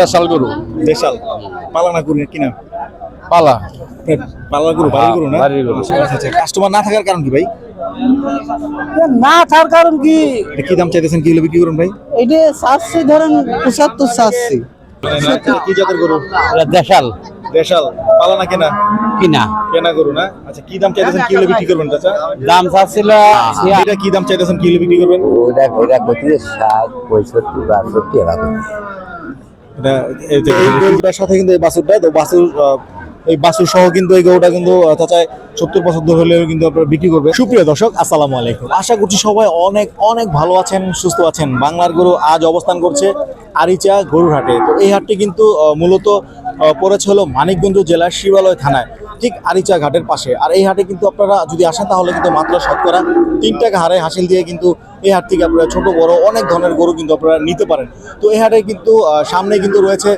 দেশাল গরু। দেশাল। পালানা গরু কিনা পালা। পালানা গরু বাড়ির গরু না? বাড়ির গরু। আচ্ছা আচ্ছা কাস্টমার না থাকার কারণ কি ভাই? না থাকার কারণ কি? কি দাম চাইতেছেন? কি বিক্রি করুন ভাই? এটা চাচ্ছি ধরেন পঁচাত্তর চাচ্ছি কি জাতের গরু? দেশাল। দেশাল। পালানা কেনা? কিনা। কেনা গরু না? আচ্ছা কি দাম চাইতেছেন? কি হলে বিক্রি করবেন চাচা? দাম চাচ্ছিল এটা কি দাম চাইতেছেন? কি হলে বিক্রি করবেন? ওটা ওটা করতে ষাট পঁয়ষট্টি বাষট্টি এরকম গরুটার সাথে কিন্তু এই বাছুরটা তো? বাছুর এই বাছুর সহ কিন্তু এই গরুটা কিন্তু চাচায় সত্তর, পঁচাত্তর হলেও কিন্তু আপনারা বিক্রি করবে। সুপ্রিয় দর্শক, আসসালামু আলাইকুম। আশা করছি সবাই অনেক অনেক ভালো আছেন, সুস্থ আছেন। বাংলার গরু আজ অবস্থান করছে আরিচা গরুর হাটে তো এই হাটটি কিন্তু মূলত পড়েছে হলো মানিকগঞ্জ জেলার শিবালয় থানায়। ঠিক আরিচা ঘাটের পাশে। আর এই হাটে কিন্তু আপনারা যদি আসেন, তাহলে কিন্তু মাত্র শতকরা তিন টাকা হারে হাসিল দিয়ে কিন্তু এই হাট থেকে আপনারা ছোট, বড় অনেক ধরনের গরু কিন্তু আপনারা নিতে পারেন। তো এই হাটে কিন্তু সামনে কিন্তু রয়েছে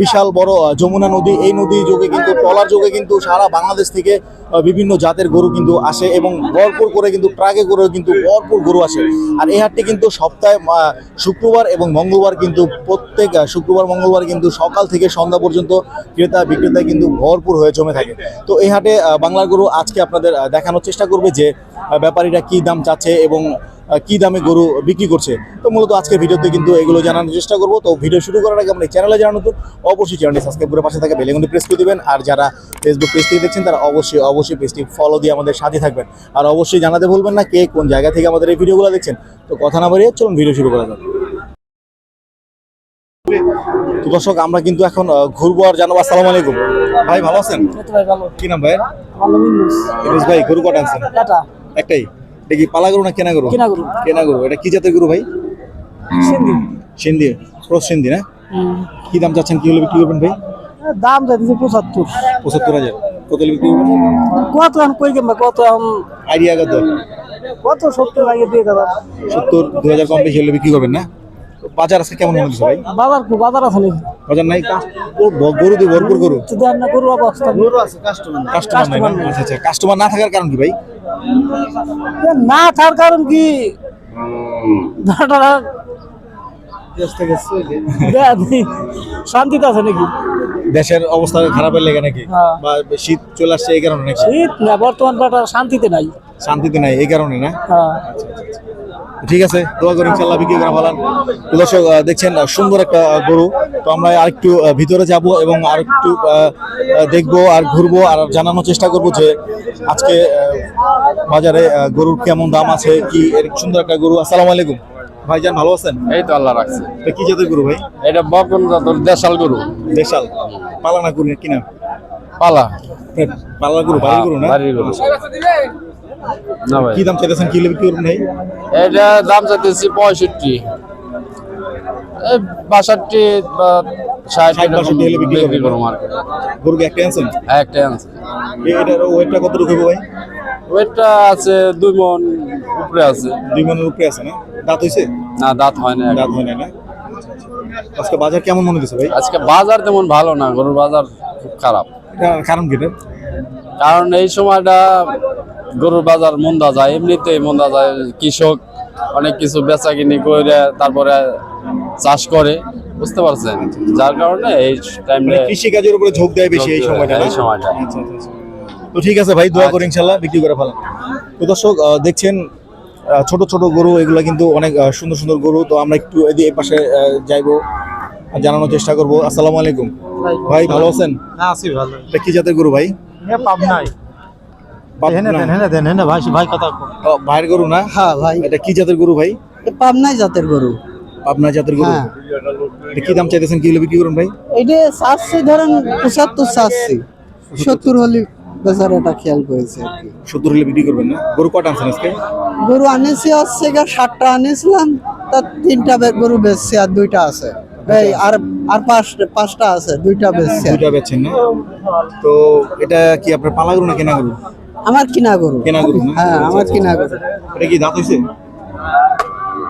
বিশাল বড় যমুনা নদী। এই নদী যোগে কিন্তু, ট্রলার যোগে কিন্তু সারা বাংলাদেশ থেকে বিভিন্ন জাতের গরু কিন্তু আসে এবং ভরপুর করে কিন্তু, ট্রাকে করে কিন্তু ভরপুর গরু আসে। আর এই হাটটি কিন্তু সপ্তাহে শুক্রবার এবং মঙ্গলবার কিন্তু প্রত্যেক শুক্রবার, মঙ্গলবার কিন্তু সকাল থেকে সন্ধ্যা পর্যন্ত ক্রেতা বিক্রেতা কিন্তু ভরপুর হয়ে জমে থাকে। তো এই হাটে বাংলার গরু আজকে আপনাদের দেখানোর চেষ্টা করবে যে ব্যাপারীরা কি দাম চাচ্ছে এবং কি দামে গরু বিক্রি করছে। তো মূলত আজকে ভিডিওতে কিন্তু এগুলো জানানোর চেষ্টা করব। তো ভিডিও শুরু করার আগে আমরা চ্যানেলে জানা নতুন অবশ্যই চ্যানেলটি সাবস্ক্রাইব করে পাশে থাকা বেলেগুনি প্রেস করে দিবেন। আর যারা ফেসবুক পেজ থেকে দেখছেন তারা অবশ্যই অবশ্যই পেজটি ফলো দিয়ে আমাদের সাথে থাকবেন। আর অবশ্যই জানাতে ভুলবেন না কে কোন জায়গা থেকে আমাদের এই ভিডিওগুলো দেখছেন। তো কথা না বাড়িয়ে চলুন ভিডিও শুরু করা যাক। তো দর্শক আমরা কিন্তু এখন ঘুরবো আর জানাব। আসসালামু আলাইকুম। ভাই ভালো আছেন? ভাই ভালো। কি নাম ভাই ভাই গরু কটা আনছেন? একটাই? এটা কি পালা গরু না কেনা গরু? কেনা গরু। কেনা গরু। এটা কি জাতের গরু ভাই? সিন্ধি। সিন্ধি ক্রস সিন্ধি না? কি দাম চাচ্ছেন? কি হলে বিক্রি করবেন ভাই? দাম যাইতেছে পঁচাত্তর। পঁচাত্তর হাজার। কত বিক্রি করবেন? কত এখন কই কিনবা? কত এখন আইডিয়া কত? কত? সত্তর লাগে দিয়ে দেবা। সত্তর দু হাজার কম বেশি হলে বিক্রি করবেন না? বাজার আছে কেমন মনে হচ্ছে ভাই? বাজার কো বাজার আছে নাকি? বাজার নাই? ও গরু দিয়ে ভরপুর গরু? যদি আপনার গরু অবস্থা গরু আছে কাস্টমার কাস্টমার নাই আচ্ছা আচ্ছা। কাস্টমার না থাকার কারণ কি ভাই? না থাকার কারণ কি? শান্তিতে আছে নাকি? দেশের অবস্থা খারাপের লেগে নাকি? হ্যাঁ। বা শীত চলে আসছে এই কারণে নাকি? শীত না বর্তমান শান্তিতে নাই। শান্তিতে নাই এই কারণে না? হ্যাঁ। ঠিক আছে দোয়া করি ইনশাল্লাহ বিক্রি করে ভালো। দর্শক দেখছেন সুন্দর একটা গরু। তো আমরা আরেকটু ভিতরে যাব এবং আরেকটু দেখব আর ঘুরবো আর জানানোর চেষ্টা করব যে আজকে বাজারে গরুর কেমন দাম আছে কি এর সুন্দর একটা গরু। আসসালামু আলাইকুম। ভাইজান ভালো আছেন? এই তো আল্লাহ রাখছে। এটা কি জাতের গরু ভাই? এটা বকন তোর দেশাল গরু। দেশাল। পালানা গরু কিনা পালা। পালানা গরু বাড়ির গরু না? বাড়ির গরু। না কি দাম চাইতেছেন? কি হলে বিক্রি করবেন ভাই এটা দাম চাইতেছি পঁয়ষট্টি। বাষট্টি বা ষাট ষাট, বাষট্টি হলে বিক্রি বিক্রি করব আর গরুকে একটা আনছেন? একটা আনছে। এটার ওয়েটটা কত ভাই? ওয়েটটা আছে দুই মন উপরে আছে। দুই মনের উপরে আছে না? দাঁত হইছে? না দাঁত হয় না দাঁত হয় না না? আজকে বাজার কেমন মনে হচ্ছে ভাই? আজকে বাজার তেমন ভালো না গরুর বাজার খুব খারাপ। কারণ কি কারণ এই সময়টা গরুর বাজার মন্দা যায় এমনিতেই মন্দা যায়। কৃষক অনেক কিছু বেচা কিনি করে তারপরে চাষ করে বুঝতে পারছেন? যার কারণে এই টাইমে মানে কৃষি কাজের উপরে ঝোঁক দেয় বেশি এই সময়টা এই সময়টা। আচ্ছা, আচ্ছা, আচ্ছা। তো ঠিক আছে ভাই দোয়া করি ইনশাল্লাহ বিক্রি করে ফেলাম তো দর্শক দেখছেন ছোট ছোট গরু এগুলো কিন্তু অনেক সুন্দর সুন্দর গরু। তো আমরা একটু এদিকে এই পাশে যাইবো আর জানানোর চেষ্টা করব। আসসালামু আলাইকুম। ভাই ভালো আছেন? হ্যাঁ আছি ভালো। এটা কি জাতের গরু ভাই? পাব নাই হেনে দেন হেনে দেন হেনে ভাই ভাই কথা ভাইয়ের গরু না? হ্যাঁ ভাই। এটা কি জাতের গরু ভাই? পাবনাই জাতের গরু। আপনার জাতের গরু? হ্যাঁ। এটা কি দাম চাইতেছেন? কি হলে বিক্রি করুন ভাই? এইটা চাচ্ছি ধরেন পঁচাত্তর চাচ্ছি সত্তর হলে বেচার এটা খেয়াল করেছে আর কি। সত্তর হলে বিক্রি করবেন না? গরু কটা আনছেন আজকে? গরু আনেছি হচ্ছে গা ষাটটা আনেছিলাম তার তিনটা গরু বেচছি আর দুইটা আছে। এই আর আর পাঁচ পাঁচটা আছে দুইটা বেচছি। দুইটা বেচছেন না? তো এটা কি আপনার পালা গরু না কেনা গরু? আমার কিনা গরু। কেনা গরু না? হ্যাঁ আমার কিনা গরু। এটা কি দাঁত হইছে?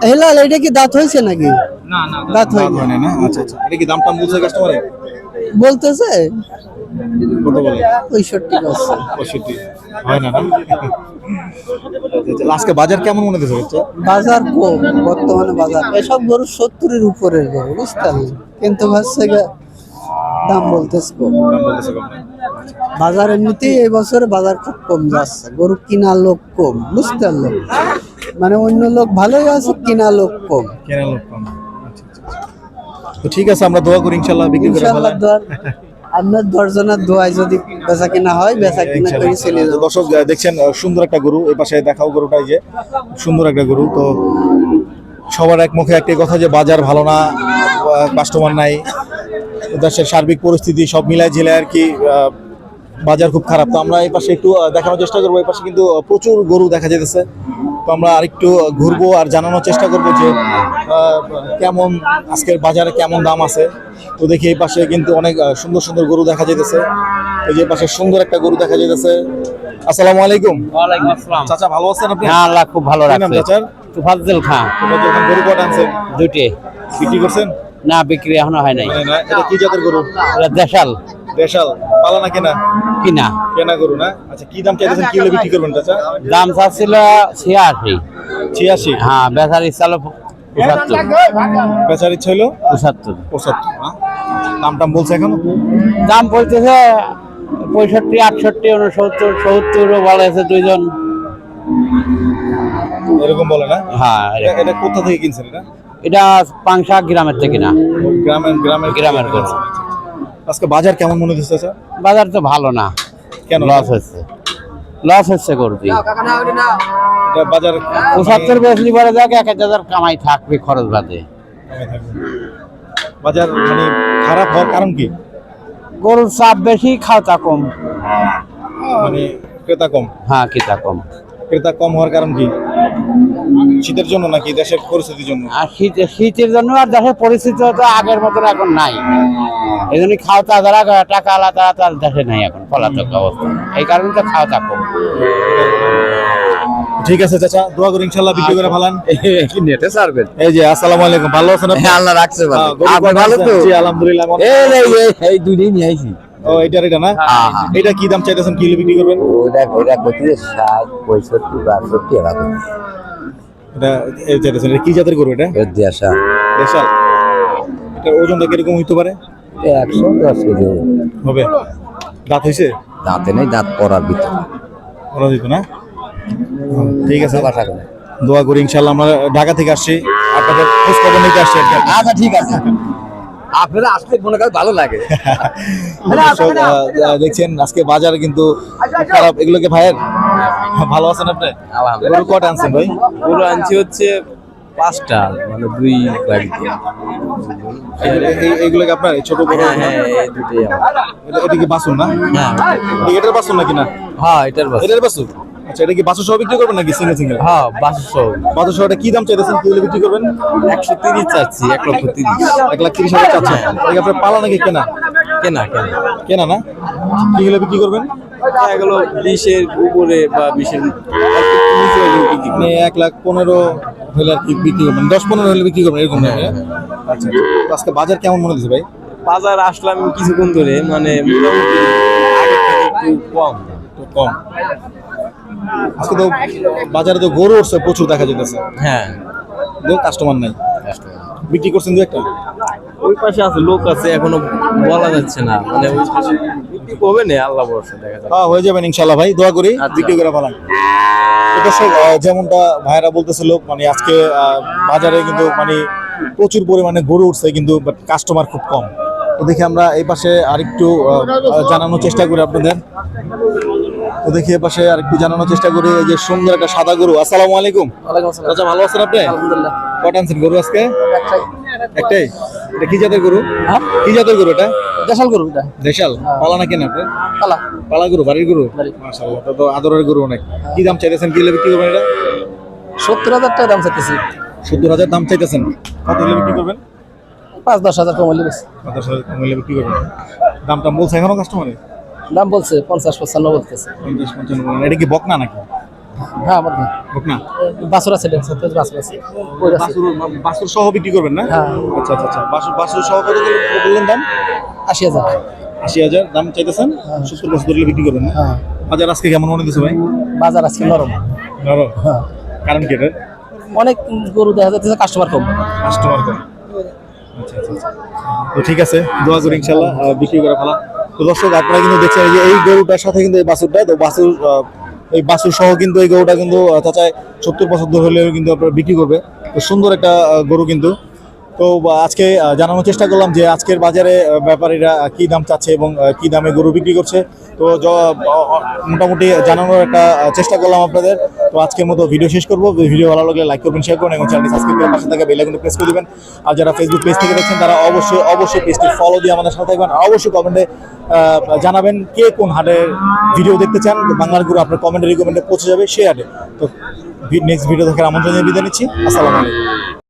হেলাল এটা কি দাঁত হয়েছে নাকি? না দাঁত দাঁত হয়নি। হয় না? না আচ্ছা আচ্ছা। এটা কি দাম টাম বলছে কাস্টমারে বলতেছে? কত বলে? পঁয়ষট্টি বছর পঁয়ষট্টি। হয় না না? আজকে বাজার কেমন মনে হচ্ছে হচ্ছে বাজার কম বর্তমানে বাজার। এসব গরু সত্তরের উপরের গরু বুঝতে কিন্তু হচ্ছে গিয়ে দাম বলতেছে কম। দাম বলতেছে কম না? বাজার এমনিতেই এই বছরে বাজার খুব কম যাচ্ছে। গরু কিনা লোক কম বুঝতে পারলেন? মানে অন্য লোক ভালোই আছে কিনা লোক কম। কেনা লোক কম। আচ্ছা, আচ্ছা, আচ্ছা। তো ঠিক আছে আমরা দোয়া করি ইনশাল্লাহ বিক্রি করে ইনশাআল্লাহ আপনার দর্জনের দোয়ায় যদি বেচা কিনা হয় বেচা কিনা করে চলে যাব। দর্শক দেখছেন সুন্দর একটা গরু এই পাশে দেখাও গরুটাই যে সুন্দর একটা গরু। তো সবার এক মুখে একটি কথা যে বাজার ভালো না কাস্টমার নাই দেশের সার্বিক পরিস্থিতি সব মিলায় ঝিলে আর কি বাজার খুব খারাপ। তো আমরা এই পাশে একটু দেখানোর চেষ্টা করব। এই পাশে কিন্তু প্রচুর গরু দেখা যেতেছে তো আমরা আরেকটু ঘুরবো আর জানানোর চেষ্টা করব যে কেমন আজকের বাজারে কেমন দাম আছে। তো দেখি এই পাশে কিন্তু অনেক সুন্দর সুন্দর গরু দেখা যেতেছে এই যে পাশে সুন্দর একটা গরু দেখা যেতেছে আসসালামু আলাইকুম। চাচা ভালো আছেন আপনি? হ্যাঁ আল্লাহ খুব ভালো কি নাম রাখছে। চাচার? তুফাজ্জল খান। যখন গরু কটা আনছেন? দুটি। বিক্রি করছেন? না বিক্রি এখনও হয় নাই। এটা কি জাতের গরু? দেশাল। দেশাল পালা না কেনা? কিনা। কেনা গরু না? আচ্ছা কি দাম চাইতেছেন? কি হলে বিক্রি করবেন চাচা? দাম চাচ্ছিল ছিয়াশি। ছিয়াশি? হ্যাঁ বেচার ইচ্ছা হলো পঁচাত্তর। বেচার ইচ্ছা হলো পঁচাত্তর। পঁচাত্তর না? দাম টাম বলছে এখন? দাম পড়তেছে পঁয়ষট্টি আটষট্টি উনসত্তর সত্তরও বলেছে দুইজন। এরকম বলে না? হ্যাঁ এটা- কোথা থেকে কিনছেন এটা? এটা পাংশা গ্রামের থেকে না। গ্রামের গ্রামের গ্রামের গরু। আজকে বাজার কেমন মনে হচ্ছে চাচা বাজার তো ভালো না। কেন? লস হচ্ছে। লস হচ্ছে গরুটি এটা বাজার পঁচাত্তর বেশি পরে যাক এক হাজার কামাই থাকবে খরচ বাদে। বাজার মানে খারাপ হওয়ার কারণ কি? গরুর চাপ বেশি খাওয়া কম। মানে ক্রেতা কম। হ্যাঁ কিতা কম। ক্রেতা কম হওয়ার কারণ কি? শীতের জন্য নাকি দেশের পরিস্থিতির জন্য? আর শীত শীতের জন্য আর দেশের পরিস্থিতি তো আগের মতন এখন নাই। এই জন্য খাওয়া যারা টাকা আলা তারা তার দেশে নাই এখন পলাতক অবস্থা। এই কারণে তো খাওয়া কম ঠিক আছে চাচা দোয়া করি ইনশাল্লাহ বিক্রি করে ফেলান কি নেটে সারবেন এই যে আসসালামু আলাইকুম। ভালো আছেন আপনি? আল্লাহ রাখছে হ্যাঁ, গরু কটা আনছেন? জি, আলহামদুলিল্লাহ আমার- এই দুই দিন আইছি। ও এইটার এটা না? এটা কি দাম চাইতেছেন? কি হলে বিক্রি করবেন? ওটা ওটা করতে ষাট পঁয়ষট্টি বাষট্টি এবার এটা এই চাইতেছেন এটা কি জাতের গরু এটা? দেশা দেশাল। এটার ওজনটা কীরকম হইতে পারে? একশো দশ কেজি। হবে। দাঁত হইছে? দাঁতে নেই দাঁত পড়ার ভিতরে। ওরা দিত না? ঠিক আছে। বাসা করে দোয়া করি ইনশাল্লাহ আমরা ঢাকা থেকে আসছি। আপনাদের খোঁজ খবর নিতে আসছি আচ্ছা ঠিক আছে। আপনারা আসলে মনে করেন ভালো লাগে। দর্শক, আহ, আহ, দেখছেন আজকে বাজার কিন্তু খারাপ। এগুলোকে ভাইয়ের? ভালো আছেন আপনি? গরু কটা আনছেন ভাই? গরু আনছি হচ্ছে পাঁচটা মানে দুই গাড়িতে এই- এই- এইগুলোকে আপনার? ছোট বড়? হ্যাঁ এই দুটোই এটা- কি বাসুন না? হ্যাঁ। এটার বাসুন নাকি না? হ্যাঁ এটার বাস এটার বাসুন আচ্ছা এটা কি বাসু সহ বিক্রি করবেন নাকি সিঙ্গেল সিঙ্গেল হ্যাঁ বাসু সহ। এটা কি দাম চাইতেছেন কি হলে বিক্রি করবেন? একশো তিরিশ চাচ্ছি এক লক্ষ তিরিশ। এক লাখ তিরিশ হাজার চাচ্ছেন। এটা আপনার পালা নাকি কেনা? কেনা কেনা। কেনা না? কি হলে বিক্রি করবেন? এগুলো বিশের উপরে বা বিশের নিচে। মানে এক লাখ পনেরো হলে আর কি বিক্রি করবেন? দশ পনেরো হলে বিক্রি করবেন এরকম না হ্যাঁ? আচ্ছা আজকে বাজার কেমন মনে হচ্ছে ভাই? বাজার আসলাম কিছুক্ষণ ধরে মানে মোটামুটি আগের থেকে একটু কম। একটু কম। আজকে তো বাজারে তো গরু উঠছে প্রচুর দেখা যেতেছে হ্যাঁ। কাস্টমার নাই। বিক্রি করছেন দু একটা? ওই পাশে আছে লোক আছে এখনও বলা যাচ্ছে না। মানে ওই পাশে বিক্রি হবে না আল্লাহ ভরসা দেখা যাবে হ্যাঁ হয়ে যাবেন ইনশাল্লাহ ভাই দোয়া করি আচ্ছা। বিক্রি করে ফেলান। দর্শক যেমনটা ভাইরা বলতেছিল মানে আজকে বাজারে কিন্তু মানে প্রচুর পরিমাণে গরু উঠছে কিন্তু কাস্টমার খুব কম। তো দেখি আমরা এই পাশে আরেকটু জানানোর চেষ্টা করি আপনাদের। তো দেখি এই পাশে আরেকটু জানানোর চেষ্টা করি এই যে সুন্দর একটা সাদা গরু। আসসালামু আলাইকুম। আচ্ছা ভালো আছেন আপনি? আলহামদুলিল্লাহ। কটা আনছেন গরু আজকে? একটাই। এটা কি জাতের গরু? হ্যাঁ? কি জাতের গরু এটা? দেশাল গরু এটা। দেশাল? পালা না কেন আপনি পালা। পালা গরু বাড়ির গরু? মাশাআল্লাহ তো তো আদরের গরু অনেক। কি দাম চাইতেছেন? কি বিক্রি করবেন এটা? সত্তর হাজার টাকা দাম চাইতেছি। সত্তর হাজার দাম চাইতেছেন। কত বিক্রি করবেন? পাঁচ দশ হাজার কমালি বেশি পঞ্চাশ হাজার কম হলে বিক্রি করবেন। দামটা বলছে এখনও কাস্টমারে দাম বলছে পঞ্চাশ পঞ্চান্ন বলতেছে। পঞ্চাশ পঞ্চান্ন এটা কি বকনা নাকি? হ্যাঁ আমার বকনা? বাসুর আছে সত্তর বাসুর আছে। বাসুর বাসুর সহ বিক্রি করবেন না? হ্যাঁ। আচ্ছা আচ্ছা আচ্ছা। বাসুর বাসুর সহ কত করে বললেন দাম? আশি হাজার। আশি হাজার। দাম চাইতেছেন? সত্তর বছর ধরে বিক্রি করবেন না? হ্যাঁ। বাজার আজকে কেমন মনে হচ্ছে ভাই? বাজার আজকে নরম। নরম? কারণ কি এটা? অনেক গরু দেখা যাচ্ছে কাস্টমার কম। কাস্টমার কম। তো ঠিক আছে, দোয়া করি ইনশাল্লাহ বিক্রি করে ফেলা। তো দর্শক, আপনারা কিন্তু দেখছেন যে এই গরুটার সাথে কিন্তু এই বাছুরটা, তো বাছুর এই বাছুর সহ কিন্তু এই গরুটা কিন্তু চাচায় সত্তর ধরে হলেও কিন্তু আপনারা বিক্রি করবে। তো সুন্দর একটা গরু কিন্তু। তো আজকে জানানোর চেষ্টা করলাম যে আজকের বাজারে ব্যাপারীরা কি দাম চাচ্ছে এবং কি দামে গরু বিক্রি করছে। তো মোটামুটি জানানোর একটা চেষ্টা করলাম আপনাদের। তো আজকের মতো ভিডিও শেষ করব। ভিডিও ভালো লাগলে লাইক করবেন শেয়ার করুন এবং চ্যানেলটি সাবস্ক্রাইব করে পাশে থাকা বেল আইকনটি প্রেস করে দেবেন। আর যারা ফেসবুক পেজ থেকে দেখছেন, তারা অবশ্যই অবশ্যই পেজটি ফলো দিয়ে আমাদের সাথে থাকবেন। আর অবশ্যই কমেন্টে জানাবেন কে কোন হাটের ভিডিও দেখতে চান। বাংলার গুরু আপনার কমেন্টে রিকমেন্ডে পৌঁছে যাবে, সেই হাটে। তো নেক্সট ভিডিও দেখার আমন্ত্রণ বিদায় নিচ্ছি। আসসালামু আলাইকুম।